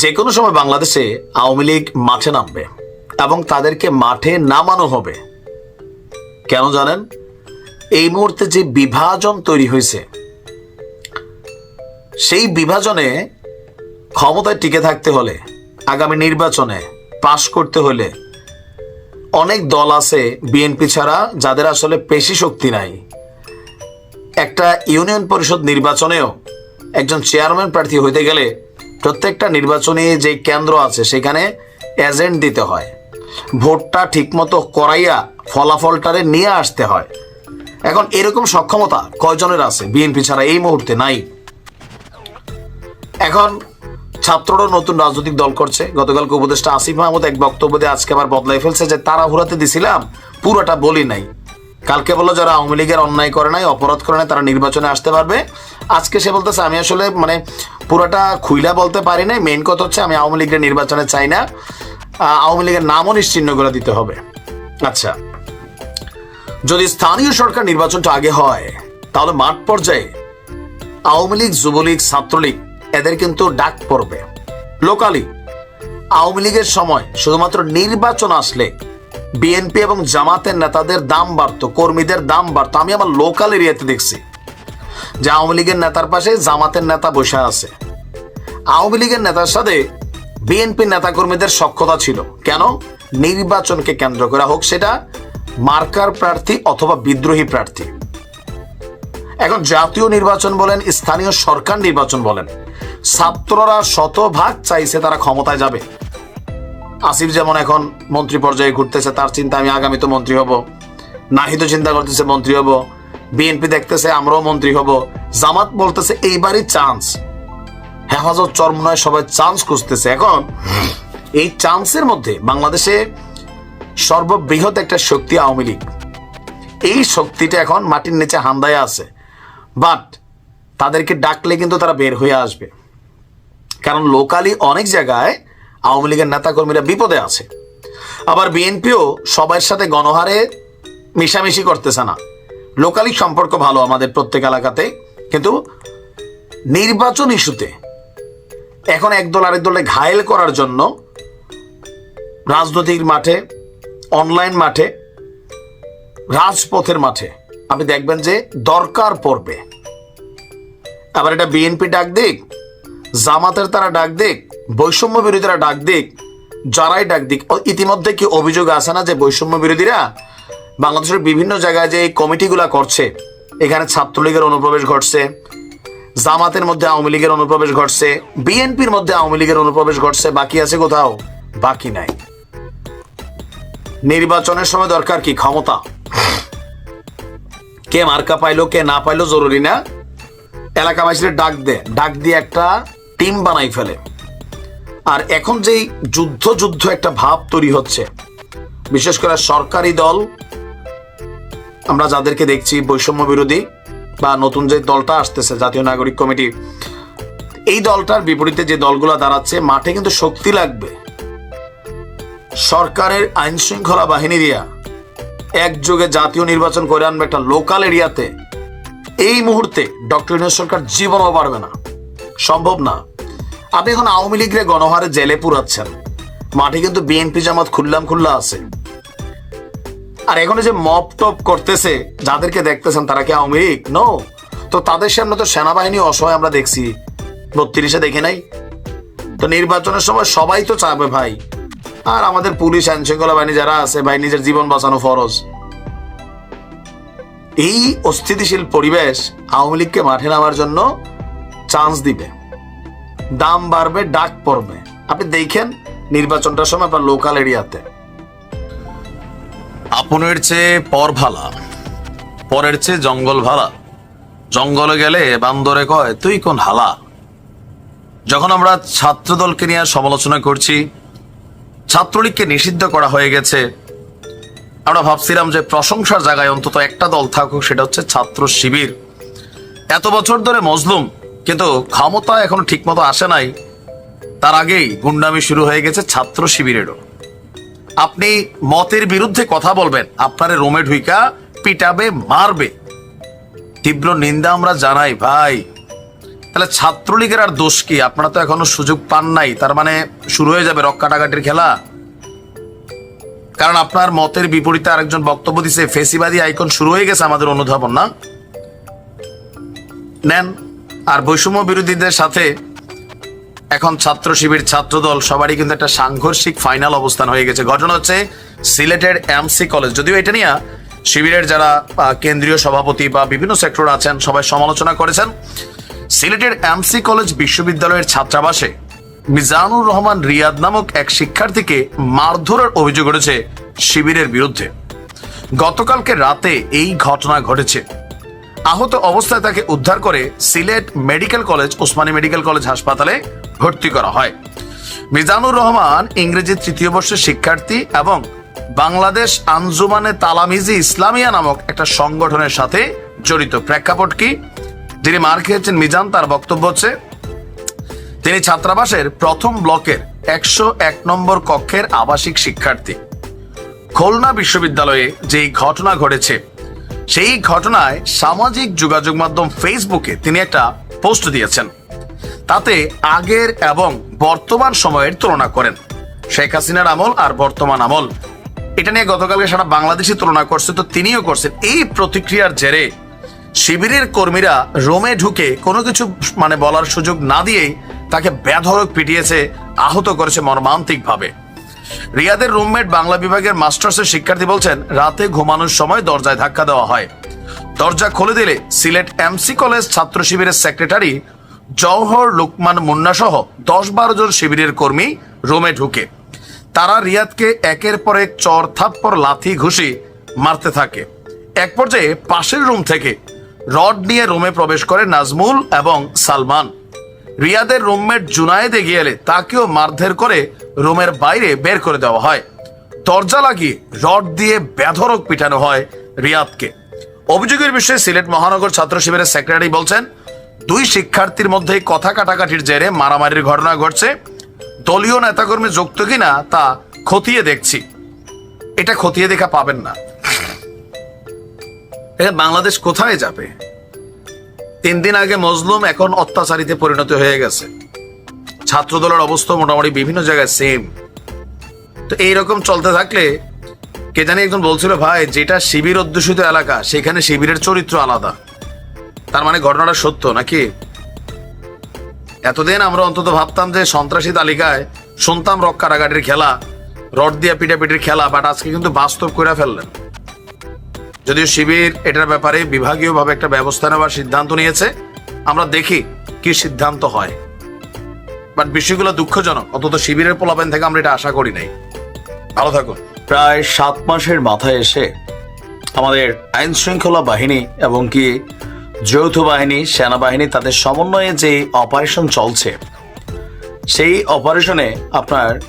যে কোনো সময় বাংলাদেশে আওয়ামী লীগ মাঠে নামবে এবং তাদেরকে মাঠে নামানো হবে। কেন জানেন? এই মুহূর্তে যে বিভাজন তৈরি হয়েছে, সেই বিভাজনে ক্ষমতায় টিকে থাকতে হলে, আগামী নির্বাচনে পাশ করতে হলে অনেক দল আছে বিএনপি ছাড়া যাদের আসলে পেশি শক্তি নাই। একটা ইউনিয়ন পরিষদ নির্বাচনেও একজন চেয়ারম্যান প্রার্থী হইতে গেলে প্রত্যেকটা নির্বাচনী যে কেন্দ্র আছে, সেখানে এজেন্ট দিতে হয়। ভোটটা ঠিকমতো করাইয়া ফলাফলটারে নিয়ে আসতে হয়। এখন এরকম সক্ষমতা কয়জনের আছে? বিএনপি ছাড়া এই মুহূর্তে নাই। এখন ছাত্ররা নতুন রাজনৈতিক দল করছে। গতকালকে উপদেষ্টা আসিফ মাহমুদ এক বক্তব্য দিয়ে আজকে আবার বদলাই ফেলছে যে তারা হুরাতে দিছিলাম, পুরোটা বলি নাই। কালকে বলল যারা আওয়ামী লীগের অন্যায় করে নাই, অপরাধ করে নাই, তারা নির্বাচনে আসতে পারবে। আজকে সে বলতেছে, আমি আসলে মানে পুরোটা খুইলা বলতে পারি নাই। মেইন কথা হচ্ছে আমি আওয়ামী লীগের নির্বাচনে চাই না। আওয়ামী লীগের নামও নিশ্চিহ্ন করে দিতে হবে। আচ্ছা যদি স্থানীয় সরকার নির্বাচনটা আগে হয়, তাহলে মাঠ পর্যায়ে আওয়ামী লীগ, যুবলীগ, ছাত্রলীগ, এদের কিন্তু ডাক পড়বে। লোকালি আওয়ামী লীগের সময় শুধুমাত্র নির্বাচন আসলে বিএনপি এবং জামাতের নেতাদের দাম বাড়তো, কর্মীদের দাম বাড়তো। আমি আমার লোকাল এরিয়াতে দেখছি। যে আওয়ামী লীগের নেতার পাশে জামাতের নেতা বসে আছে। আওয়ামী লীগের নেতার সাথে বিএনপি নেতাকর্মীদের সক্ষতা ছিল। কেন? নির্বাচনকে কেন্দ্র করা হোক সেটা মার্কার প্রার্থী অথবা বিদ্রোহী প্রার্থী। এখন জাতীয় নির্বাচন বলেন, স্থানীয় সরকার নির্বাচন বলেন, ছাত্ররা শতভাগ চাইছে তারা ক্ষমতায় যাবে। আসিফ যেমন এখন মন্ত্রী পর্যায়ে ঘুরতেছে, তার চিন্তা আমি আগামী তো মন্ত্রী হব। নাহিদ চিন্তা করতেছে মন্ত্রী হব। বিএনপি দেখতেছে, আমরাও মন্ত্রী হব। জামাত বলতেছে, এইবারই চান্স হেফাজত চরমনায় সবাই চান্স খুঁজতেছে। এখন, এই চান্সের মধ্যে বাংলাদেশে সর্ববৃহৎ একটা শক্তি আওয়ামী লীগ। এই শক্তিটা এখন মাটির নিচে হান্দায় আছে। বাট তাদেরকে ডাকলে কিন্তু তারা বের হয়ে আসবে। কারণ লোকালি অনেক জায়গায় আওয়ামী লীগের নেতাকর্মীরা বিপদে আছে। আবার বিএনপিও সবার সাথে গণহারে মিশামিশি করতেছে না। লোকালি সম্পর্ক ভালো আমাদের প্রত্যেক এলাকাতে, কিন্তু নির্বাচন ইস্যুতে এখন একদল আরেক দলে ঘায়েল করার জন্য রাজনৈতিক মাঠে অনলাইন মাঠে, রাজপথের মাঠে আপনি দেখবেন যে দরকার পড়বে। আবার এটা বিএনপি ডাক দিক, জামাতের তারা ডাক দিক, বৈষম্য বিরোধীরা ডাক দিক, যারাই ডাক দিক, ইতিমধ্যে কি অভিযোগ আছে না যে বৈষম্য বিরোধীরা বাংলাদেশের বিভিন্ন জায়গায় যে কমিটিগুলা করছে, এখানে ছাত্রলীগের অনুপ্রবেশ ঘটছে, জামাতের মধ্যে আওয়ামী লীগের অনুপ্রবেশ ঘটছে, বিএনপির মধ্যে আওয়ামী লীগের অনুপ্রবেশ ঘটছে, বাকি আছে কোথাও? বাকি নাই। নির্বাচনের সময় দরকার কি? ক্ষমতা। কে মার্কা পাইলো, কে না পাইলো জরুরি না। এলাকাবাসীর ডাক দে, ডাক দিয়ে একটা টিম বানাই ফেলে। আর এখন যেই যুদ্ধ যুদ্ধ একটা ভাব তৈরি হচ্ছে, বিশেষ করে সরকারি দল আমরা যাদেরকে দেখছি বৈষম্য বিরোধী বা নতুন যে দলটা আসতেছে, জাতীয় নাগরিক কমিটি, এই দলটার বিপরীতে যে দলগুলো দাঁড়াচ্ছে, মাঠে কিন্তু শক্তি লাগবে। সরকারের আইন শৃঙ্খলা বাহিনী দিয়া একযোগে জাতীয় নির্বাচন করে আনবে একটা লোকাল এরিয়াতে, এই মুহূর্তে ডক্টর ইউনুস সরকার জীবনও পারবে না। সম্ভব না। আপনি এখন আওয়ামী লীগের গণহারে জেলে পুরাচ্ছেন। মাঠে কিন্তু বিএনপি জামাত খুল্লাম খুল্লা আছে। আর এখন যে মপ টপ করতেছে, যাদেরকে দেখতেছেন তারা কি আওয়ামী লীগ? নো তো তাদের সামনে তো সেনাবাহিনী অসহায় আমরা দেখছি। বত্রিশে দেখে নাই। তো নির্বাচনের সময় সবাই তো চাবে ভাই। আর আমাদের পুলিশ আইন শৃঙ্খলা বাহিনী যারা আছে, ভাই, নিজের জীবন বাঁচানো ফরজ। এই অস্থিতিশীল পরিবেশ আওয়ামী লীগকে মাঠে নামার জন্য চান্স দিবে। দাম বাড়বে, ডাক পড়বে। আপনি দেখেন নির্বাচনটার সময় আপনার লোকাল এরিয়াতে আপনের চেয়ে পর ভালা, পরের চেয়ে জঙ্গল ভালা। জঙ্গলে গেলে বান্দরে কয়, তুই কোন হালা? যখন আমরা ছাত্রদলকে নিয়ে সমালোচনা করছি, ছাত্রলীগকে নিষিদ্ধ করা হয়ে গেছে, আমরা ভাবছিলাম যে প্রশংসার জায়গায় অন্তত একটা দল থাকুক, সেটা হচ্ছে ছাত্র শিবির। এত বছর ধরে মজলুম, কিন্তু ক্ষমতা এখনও ঠিকমতো আসে নাই। তার আগেই গুন্ডামি শুরু হয়ে গেছে ছাত্র শিবিরেরও। আপনি মতের বিরুদ্ধে কথা বলবেন, আপনারে রোমে ঢুইকা পিটাবে, মারবে। তীব্র নিন্দা আমরা জানাই, ভাই। তাহলে ছাত্রলীগের আর দোষ কি? আপনারা তো এখনও সুযোগ পান নাই, তার মানে শুরু হয়ে যাবে রক খেলা। কারণ আপনার মতের বিপরীতে আরেকজন বক্তব্য দিছে, ফেসিবাদী আইকন শুরু হয়ে গেছে আমাদের অনুধাবন, না? নেন, আর বৈষম্য বিরোধীদের সাথে এখন ছাত্র শিবির ছাত্রদল সবারই কিন্তু একটা সাংঘর্ষিক ফাইনাল অবস্থান হয়ে গেছে। ঘটনা হচ্ছে সিলেটের এমসি কলেজ যদিও এটা নিয়ে শিবিরের যারা কেন্দ্রীয় সভাপতি বা বিভিন্ন সেক্টর আছেন, সবাই সমালোচনা করেছেন। সিলেটের এমসি কলেজ বিশ্ববিদ্যালয়ের ছাত্রাবাসে মিজানুর রহমান রিয়াদ নামক এক শিক্ষার্থীকে মারধরের অভিযোগ উঠেছে শিবিরের বিরুদ্ধে। গতকালকে রাতে এই ঘটনা ঘটেছে। আহত অবস্থায় তাকে উদ্ধার করে Sylhet medical college Osmani medical college হাসপাতালে ভর্তি করা হয়। মিজানুর রহমান ইংরেজি তৃতীয় বর্ষের শিক্ষার্থী এবং বাংলাদেশ আঞ্জুমানে তালামিজি ইসলামিয়া নামক একটা সংগঠনের সাথে জড়িত। প্রেক্ষাপট কি? যিনি মার খেয়েছেন মিজান, তার বক্তব্য হচ্ছে, তিনি ছাত্রাবাসের প্রথম ব্লকের একশো এক নম্বর কক্ষের আবাসিক শিক্ষার্থী। খুলনা বিশ্ববিদ্যালয়ে যেই ঘটনা ঘটেছে সেই ঘটনায় সামাজিক যোগাযোগ মাধ্যম ফেসবুকে তিনি একটা পোস্ট দিয়েছেন। তাতে আগের এবং বর্তমান সময়ের তুলনা করেন। শেখ হাসিনার আমল আর বর্তমান আমল। এটা নিয়ে গতকালকে সারা বাংলাদেশি তুলনা করছে, তো তিনিও করছেন। এই প্রতিক্রিয়ার জেরে শিবিরের কর্মীরা রোমে ঢুকে কোনো কিছু মানে বলার সুযোগ না দিয়েই তাকে বেধরক পিটিয়েছে, আহত করেছে মর্মান্তিকভাবে। রিয়াদের রুমমেট বাংলা বিভাগের মাস্টার্সের শিক্ষার্থী বলছেন, রাতে ঘুমানোর সময় দরজায় ধাক্কা দেওয়া হয়। দরজা খুলে দিলে সিলেট এমসি কলেজ ছাত্র শিবিরের সেক্রেটারি জওহর লুকমান মুন্না সহ দশ বারো জন শিবিরের কর্মী রুমে ঢুকে। তারা রিয়াদকে একের পর এক চর থাপ্পর লাথি, ঘুষি মারতে থাকে। এক পর্যায়ে পাশের রুম থেকে রড নিয়ে রুমে প্রবেশ করে নাজমুল এবং সালমান। রিয়াদের রুমমেট জুনায়েদ এগিয়ে এলে তাকেও মারধের করে রুমের বাইরে বের করে দেওয়া হয়। দরজা লাগিয়ে রড দিয়ে বেধরক পিটানো হয় রিয়াদকে। অভিযোগের বিষয়ে সিলেট মহানগর ছাত্র শিবিরের সেক্রেটারি বলছেন, দুই শিক্ষার্থীর মধ্যে কথা কাটাকাটির জেরে মারামারির ঘটনা ঘটছে। দলীয় নেতাকর্মী যুক্ত কিনা তা খতিয়ে দেখছি। এটা খতিয়ে দেখা পাবেন না। বাংলাদেশ কোথায় যাবে? তিন দিন আগে মজলুম এখন অত্যাচারিতে পরিণত হয়ে গেছে। ছাত্র দলের অবস্থা মোটামুটি বিভিন্ন জায়গায় সেম তো এইরকম চলতে থাকলে কে জানি একজন বলছিল, ভাই, যেটা শিবির অধ্যুষিত এলাকা, সেখানে শিবিরের চরিত্র আলাদা। তার মানে ঘটনাটা সত্য নাকি? এতদিন আমরা অন্তত ভাবতাম যে সন্ত্রাসী তালিকায় শুনতাম রক কারাগাটির খেলা, রড দিয়া পিটাপিটির খেলা, বাট আজকে কিন্তু বাস্তব করে ফেললেন। যদিও শিবির এটার ব্যাপারে বিভাগীয়ভাবে একটা ব্যবস্থা নেওয়ার সিদ্ধান্ত নিয়েছে। আমরা দেখি কি সিদ্ধান্ত হয়। বাট বিষয়গুলো দুঃখজনক। অন্তত শিবিরের পোলাপেন থেকে আমরা এটা আশা করি নাই। ভালো থাকুন। প্রায় সাত মাসের মাথায় এসে আমাদের আইন শৃঙ্খলা বাহিনী এবং কি যৌথ বাহিনী, সেনাবাহিনী তাদের সমন্বয়ে যে অপারেশন চলছে, সেই অপারেশনে আপনার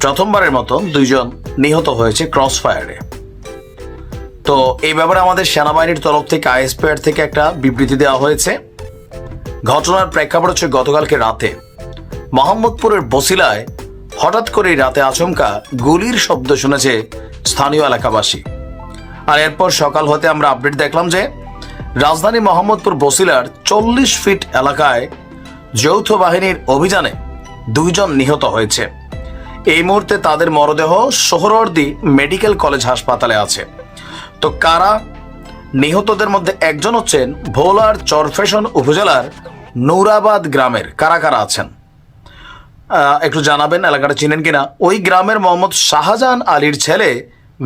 প্রথমবারের মতো দুইজন নিহত হয়েছে ক্রস ফায়ারে তো এই ব্যাপারে আমাদের সেনাবাহিনীর তরফ থেকে, আইএসপিআর থেকে একটা বিবৃতি দেওয়া হয়েছে। ঘটনার প্রেক্ষাপট হচ্ছে গতকালকে রাতে। মোহাম্মদপুরের বসিলায় হঠাৎ করে রাতে আচমকা গুলির শব্দ শুনেছে স্থানীয় এলাকাবাসী। আর এরপর সকাল হতে আমরা আপডেট দেখলাম যে, রাজধানী মোহাম্মদপুর বসিলার চল্লিশ ফিট এলাকায় যৌথ বাহিনীর অভিযানে দুইজন নিহত হয়েছে। এই মুহূর্তে তাদের মরদেহ সোহরওয়ার্দী মেডিকেল কলেজ হাসপাতালে আছে। তো কারা? নিহতদের মধ্যে একজন হচ্ছেন ভোলার চরফেশন উপজেলার নৌরাবাদ গ্রামের। কারা কারা আছেন? একটু জানাবেন, এলাকাটা চিনেন কিনা? ওই গ্রামের মোহাম্মদ শাহজাহান আলীর ছেলে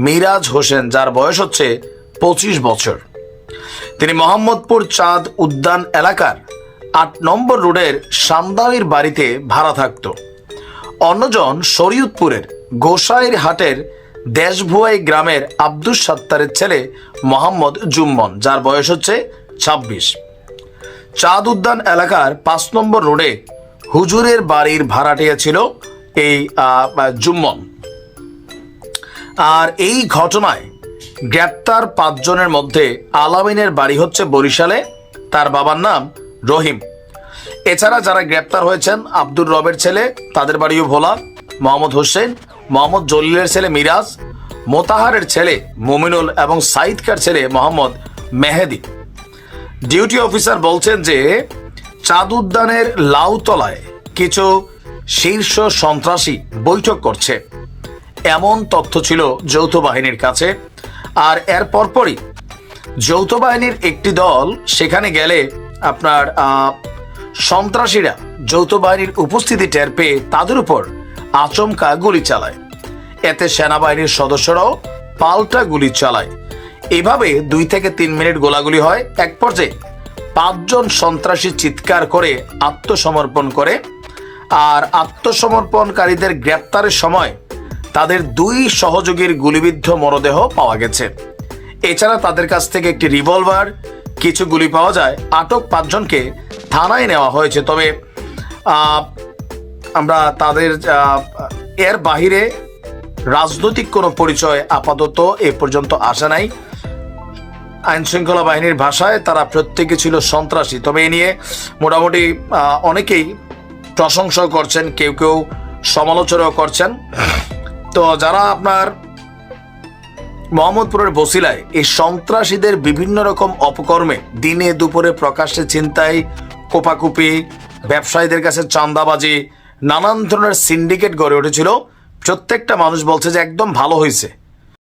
মিরাজ হোসেন, যার বয়স হচ্ছে পঁচিশ বছর। তিনি মোহাম্মদপুর চাঁদ উদ্যান এলাকার আট নম্বর রোডের সান্দালির বাড়িতে ভাড়া থাকত। অন্যজন শরীয়তপুরের গোসাইর হাটের দেশভুয়াই গ্রামের আব্দুস সাত্তারের ছেলে মোহাম্মদ জুম্মন, যার বয়স হচ্ছে ছাব্বিশ। চাঁদ উদ্যান এলাকার পাঁচ নম্বর রোডে হুজুরের বাড়ির ভাড়াটিয়া ছিল এই জুম্মন। আর এই ঘটনায় গ্রেপ্তার পাঁচজনের মধ্যে আলামিনের বাড়ি হচ্ছে বরিশালে, তার বাবার নাম রহিম। এছাড়া যারা গ্রেপ্তার হয়েছেন আব্দুর রবের ছেলে, তাদের বাড়িও ভোলা, মোহাম্মদ হোসেন মোহাম্মদ জলিলের ছেলে মিরাজ, মোতাহারের ছেলে মুমিনুল এবং সাইদকার ছেলে মোহাম্মদ মেহেদি। ডিউটি অফিসার বলছেন যে চাঁদ উদ্যানের লাউতলায় কিছু শীর্ষ সন্ত্রাসী বৈঠক করছে। এমন তথ্য ছিল যৌথ বাহিনীর কাছে। আর এর পরপরই যৌথ বাহিনীর একটি দল সেখানে গেলে আপনার সন্ত্রাসীরা যৌথ বাহিনীর উপস্থিতি টের পেয়ে তাদের উপর আচমকা গুলি চালায়। এতে সেনাবাহিনীর সদস্যরাও পাল্টা গুলি চালায়। এভাবে দুই থেকে তিন মিনিট গোলাগুলি হয় এক পর্যায়ে। পাঁচজন সন্ত্রাসী চিৎকার করে আত্মসমর্পণ করে আর আত্মসমর্পণকারীদের গ্রেপ্তারের সময় তাদের দুই সহযোগীর গুলিবিদ্ধ মরদেহ পাওয়া গেছে। এছাড়া তাদের কাছ থেকে একটি রিভলভার, কিছু গুলি পাওয়া যায়। আটক পাঁচজনকে থানায় নেওয়া হয়েছে। তবে আমরা তাদের এর বাহিরে রাজনৈতিক কোনো পরিচয় আপাতত এ পর্যন্ত আসে নাই। আইন শৃঙ্খলা বাহিনীর ভাষায় তারা প্রত্যেকে ছিল সন্ত্রাসী। তবে এ নিয়ে মোটামুটি অনেকেই প্রশংসাও করছেন, কেউ কেউ সমালোচনাও করছেন। তো যারা আপনার মোহাম্মদপুরের বসিলায়, এই সন্ত্রাসীদের বিভিন্ন রকম অপকর্মে দিনে দুপুরে প্রকাশ্যে চিন্তায় কোপাকুপি, ব্যবসায়ীদের কাছে চাঁদাবাজি নানান ধরনের সিন্ডিকেট গড়ে উঠেছিল। প্রত্যেকটা মানুষ বলছে যে একদম ভালো হয়েছে